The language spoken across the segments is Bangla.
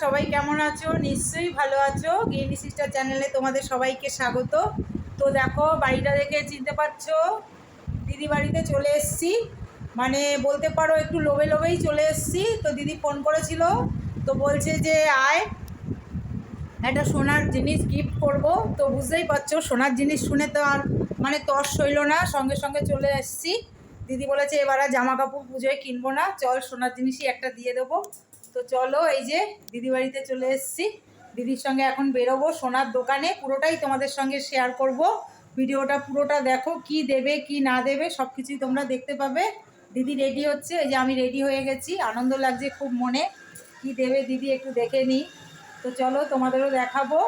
সবাই কেমন আছো? নিশ্চয়ই ভালো আছো। গিনি সিস্টার চ্যানেলে তোমাদের সবাইকে স্বাগত। তো দেখো, বাড়িটা দেখে চিনতে পারছ, দিদি বাড়িতে চলে এসছি। মানে বলতে পারো, একটু লোভে লোভেই চলে এসেছি। তো দিদি ফোন করেছিল, তো বলছে যে, আয়, একটা সোনার জিনিস গিফট করব। তো বুঝতেই পারছ, সোনার জিনিস শুনে তো আর মানে তর সইল না। সঙ্গে সঙ্গে চলে এসেছি। দিদি বলেছে, এবার আর জামা কাপড় পুজোয় কিনবো না। চল সোনার জিনিসই একটা দিয়ে দেবো। তো চলো এই যে দিদি বাড়িতে চলে এসছি। দিদির সঙ্গে এখন বেরোবো, সোনার দোকানে। পুরোটাই তোমাদের সঙ্গে শেয়ার করব। ভিডিওটা পুরোটা দেখো, কি দেবে, কি না দেবে সব কিছুই তোমরা দেখতে পাবে। দিদি রেডি হচ্ছে, এই যে আমি রেডি হয়ে গেছি। আনন্দ লাগছে খুব মনে। কি দেবে দিদি একটু দেখে নিই। তো চলো তোমাদেরও দেখাবো।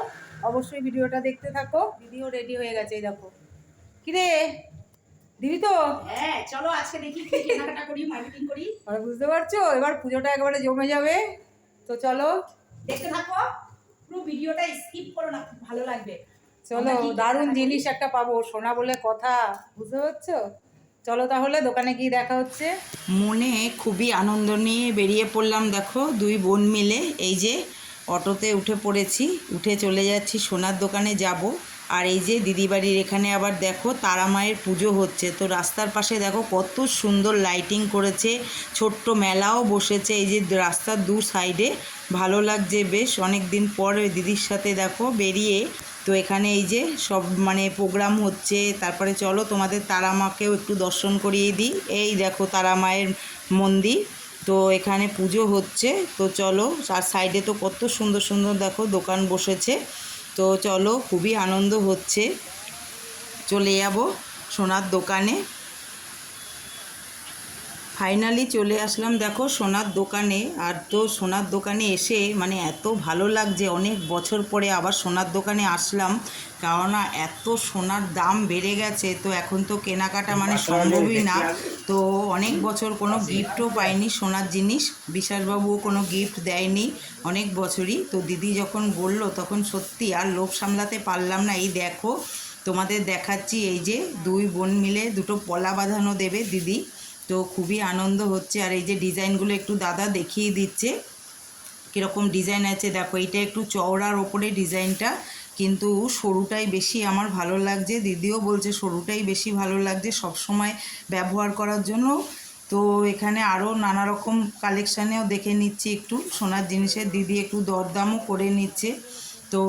অবশ্যই ভিডিওটা দেখতে থাকো। দিদিও রেডি হয়ে গেছে, এই দেখো। কিরে? দিদি তো? হ্যাঁ চলো আজকে দেখি কি কেনাকাটা করি মার্কেটিং করি। আর বুঝতে পারছ? এবার পুজোটা একেবারে জমে যাবে। তো চলো। দেখতে থাকো পুরো ভিডিওটা স্কিপ করো না খুব ভালো লাগবে। চলো দারুণ জিনিস একটা পাবো সোনা বলে কথা। বুঝতে পারছ? চলো তাহলে দোকানে গিয়ে দেখা হচ্ছে। মনে খুবই আনন্দ নিয়ে বেরিয়ে পড়লাম দেখো দুই বোন মিলে। এই যে অটোতে উঠে পড়েছি। উঠে চলে যাচ্ছি সোনার দোকানে যাব। আর এই যে দিদি বাড়ির এখানে আবার দেখো তারা মায়ের পুজো হচ্ছে। তো রাস্তার পাশে দেখো কত সুন্দর লাইটিং করেছে, ছোট্ট মেলাও বসেছে। এই যে রাস্তার দু সাইডে ভালো লাগছে বেশ। অনেক দিন পরে দিদির সাথে দেখো বেরিয়ে। তো এখানে এই যে সব মানে প্রোগ্রাম হচ্ছে। তারপরে চলো তোমাদের তারা মাকেও একটু দর্শন করিয়ে দিই। এই দেখো তারা মায়ের মন্দির। তো এখানে পুজো হচ্ছে। তো চলো, আর সাইডে তো কত সুন্দর সুন্দর দেখো দোকান বসেছে। তো চলো খুবই আনন্দ হচ্ছে। চলে যাব সোনার দোকানে। ফাইনালি চলে আসলাম দেখো সোনার দোকানে। আর তো সোনার দোকানে এসে মানে এত ভালো লাগছে অনেক বছর পরে আবার সোনার দোকানে আসলাম। কেননা এত সোনার দাম বেড়ে গেছে তো এখন তো কেনাকাটা মানে সম্ভবই না। তো অনেক বছর কোনো গিফটও পাইনি সোনার জিনিস। বিশ্বাসবাবুও কোনো গিফট দেয়নি অনেক বছরই। তো দিদি যখন বলল তখন সত্যি আর লোভ সামলাতে পারলাম না। এই দেখো তোমাদের দেখাচ্ছি এই যে দুই বোন মিলে দুটো পলা বাঁধানো দেবে দিদি। তো খুবই আনন্দ হচ্ছে। আর এই যে ডিজাইনগুলো একটু দাদা দেখিয়ে দিচ্ছে, কীরকম ডিজাইন আছে, দেখো, এইটা একটু চওড়ার ওপরে ডিজাইনটা, কিন্তু সরুটাই বেশি আমার ভালো লাগছে। দিদিও বলছে সরুটাই বেশি ভালো লাগছে সব সময় ব্যবহার করার জন্য। তো এখানে আরও নানা রকম কালেকশানেও দেখে নিচ্ছি একটু। সোনার জিনিসের দিদি একটু দরদামও করে নিচ্ছে। তো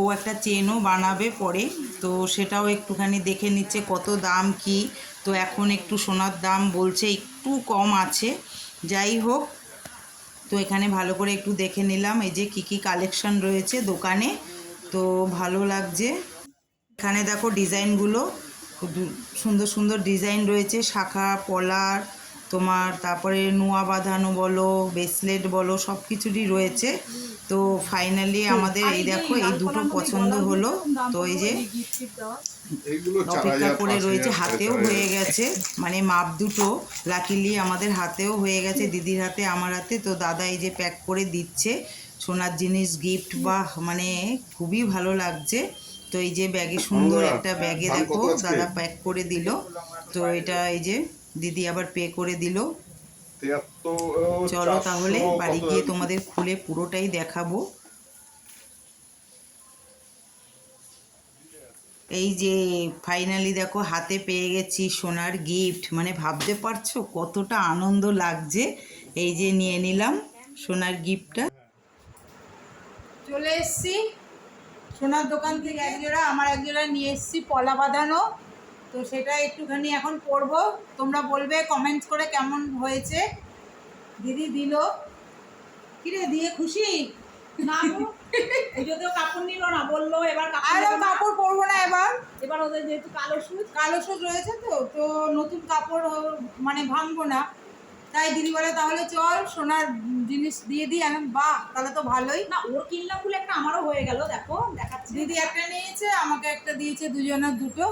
ও একটা চেনও বানাবে পরে, তো সেটাও একটুখানি দেখে নিচ্ছে কত দাম কি। তো এখন একটু সোনার দাম বলছে একটু কম আছে। যাই হোক, তো এখানে ভালো করে একটু দেখে নিলাম এই যে কী কী কালেকশন রয়েছে দোকানে। তো ভালো লাগছে। এখানে দেখো ডিজাইনগুলো সুন্দর সুন্দর ডিজাইন রয়েছে। শাখা, পলার, তোমার তারপরে নোয়া বাঁধানো বলো, ব্রেসলেট বলো সব কিছুরই রয়েছে। তো ফাইনালি আমাদের এই দেখো এই দুটো পছন্দ হলো। তো এই যে অপেক্ষা করে রয়েছে হাতেও হয়ে গেছে মানে মাপ দুটো। লাকিলি আমাদের হাতেও হয়ে গেছে দিদির হাতে আমার হাতে। তো দাদা এই যে প্যাক করে দিচ্ছে সোনার জিনিস গিফট বা মানে খুবই ভালো লাগছে। তো এই যে ব্যাগে সুন্দর একটা ব্যাগে দেখো দাদা প্যাক করে দিল। তো এটা এই যে দিদি আবার পে করে দিল। চলো তাহলে বাড়ি গিয়ে? তোমাদের খুলে পুরোটাই দেখাবো। এই যে ফাইনালি দেখো হাতে পেয়ে গেছি সোনার গিফট মানে ভাবতে পারছ কতটা আনন্দ লাগছে? এই যে নিয়ে নিলাম সোনার গিফটটা চলে এসছি। সোনার দোকান থেকে এক জোড়া আমার এক জোড়া নিয়ে এসছি পলা বাঁধানো। তো সেটা একটুখানি এখন পরবো। তোমরা বলবে কমেন্ট করে কেমন হয়েছে? দিদি দিল। কিরে দিয়ে খুশি? না এই কাপড় নিল না বলল এবার কাপড়। কাপড় পরবো না এবার। এবার ওদের যেহেতু কালো সুচ। কালো সুদ রয়েছে তো তো নতুন কাপড় মানে ভাঙবো না। তাই দিদি বলে তাহলে চল সোনার জিনিস দিয়ে দিই আমি বাহ তাহলে তো ভালোই। না ওর কিনলাম বলে একটা আমারও হয়ে গেল দেখো দেখাচ্ছি। দিদি একটা নিয়েছে আমাকে একটা দিয়েছে দুজনের দুটো।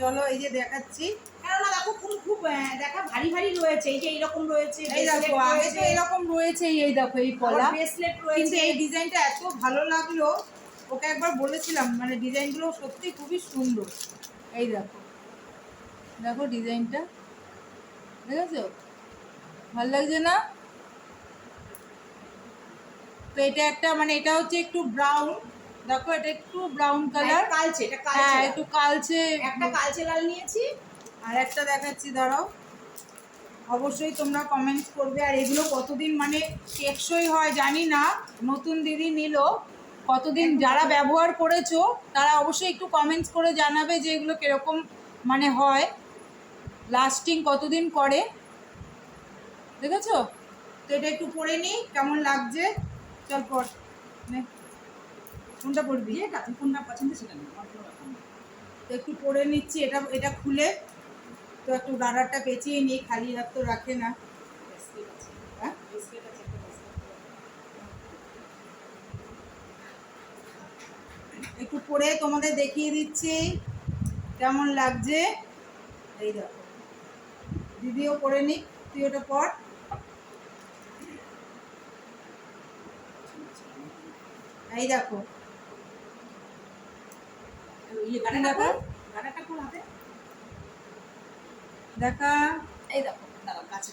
চলো এই যে দেখাচ্ছি। কেননা দেখো খুব দেখা ভারী ভারী রয়েছে। এই যে এইরকম রয়েছে এই দেখো আগে তো এরকম রয়েছে এই দেখো এই পলা ব্রেসলেট কিন্তু এই ডিজাইনটা এত ভালো লাগল ওকে একবার বলেছিলাম মানে ডিজাইনগুলো সত্যি খুবই সুন্দর। এই দেখো দেখো ডিজাইনটা দেখেছ? ভালো লাগছে না? তো এটা একটা মানে এটা হচ্ছে একটু ব্রাউন দেখো এটা একটু ব্রাউন কালার এটা কালচে এটা হ্যাঁ একটু কালচে। একটা কালচে লাল নিয়েছি আর একটা দেখাচ্ছি দাঁড়াও। অবশ্যই তোমরা কমেন্টস করবে। আর এগুলো কতদিন মানে টেকসই হয় জানি না নতুন দিদি নিল। কতদিন যারা ব্যবহার করেছ তারা অবশ্যই একটু কমেন্টস করে জানাবে যে এগুলো কীরকম মানে হয়। লাস্টিং কতদিন করে? দেখেছ? তো এটা একটু পরে নিই কেমন লাগছে? চল পর কোনটা পড়বি? দিয়ে কোনটা পছন্দ সেটা। তো একটু পরে নিচ্ছি এটা এটা খুলে। তো একটু ডাডারটা পেঁচিয়ে নিই খালি হাত তো রাখে না। একটা পরে তোমাদের দেখিয়ে দিচ্ছি কেমন লাগছে। এই দেখো দিদিও পরে নিক তুই ওটা পর এই দেখো। ইয়ে? কোন গাড়াটা কোন হাতে? দেখা। এই দেখো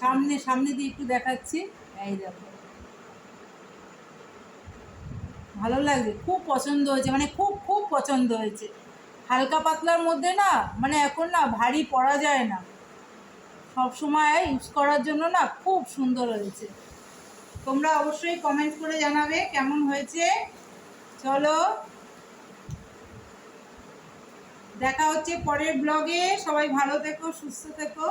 সামনে সামনে দিয়ে একটু দেখাচ্ছি। এই দেখো। ভালো লাগছে খুব পছন্দ হয়েছে মানে খুব খুব পছন্দ হয়েছে। হালকা পাতলার মধ্যে না মানে এখন না ভারী পরা যায় না। সব সময় ইউজ করার জন্য না খুব সুন্দর হয়েছে। তোমরা অবশ্যই কমেন্ট করে জানাবে কেমন হয়েছে। চলো। দেখা হচ্ছে পরের ব্লগে। সবাই ভালো থেকো সুস্থ থেকো।